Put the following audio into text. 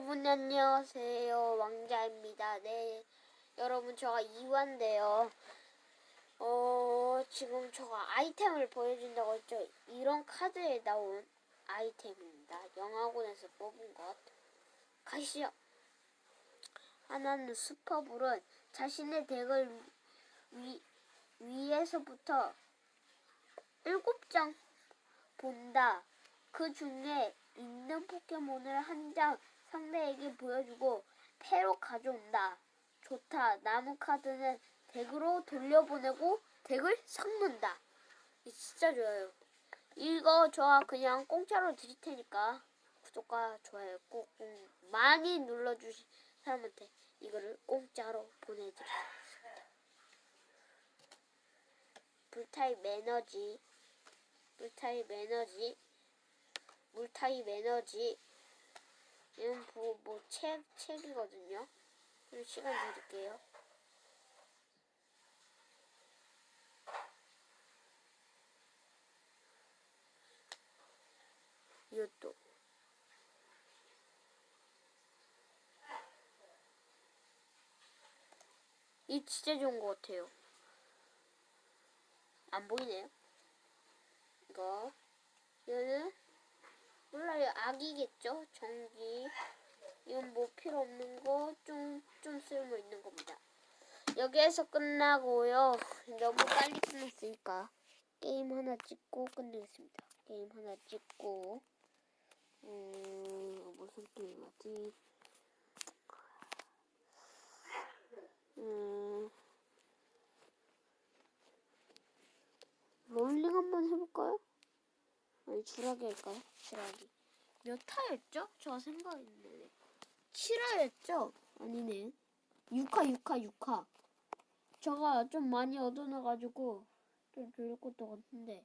여러분 안녕하세요 왕자입니다. 네 여러분 저가 이완데요. 어 지금 저가 아이템을 보여준다고 했죠. 이런 카드에 나온 아이템입니다. 영화관에서 뽑은 것. 가시죠. 하나는 슈퍼불은 자신의 덱을 위, 위에서부터 일곱 장 본다. 그 중에 있는 포켓몬을 한 장 상대에게 보여주고 패로 가져온다. 좋다. 나무 카드는 덱으로 돌려보내고 덱을 섞는다. 진짜 좋아요. 이거 저 그냥 공짜로 드릴 테니까 구독과 좋아요 꼭 음, 많이 눌러주신 사람한테 이거를 공짜로 보내드리겠습니다. 불타입 에너지, 불타입 에너지, 물타입 에너지. 이건 뭐, 뭐, 책, 책이거든요. 좀 시간 드릴게요. 이것도. 이 진짜 좋은 것 같아요. 안 보이네요. 이거. 이거는 악이겠죠? 전기. 이건 뭐 필요 없는 거, 좀, 좀 쓸모 있는 겁니다. 여기에서 끝나고요. 너무 빨리 끝났으니까 게임 하나 찍고 끝내겠습니다. 게임 하나 찍고, 음, 무슨 게임 하지? 음, 롤링 한번 해볼까요? 아니, 주라기 할까요? 주라기. 몇 타였죠? 저 생각했는데. 7화였죠? 아니네. 6화, 6화, 6화. 저가 좀 많이 얻어놔가지고 좀 좋을 것도 같은데.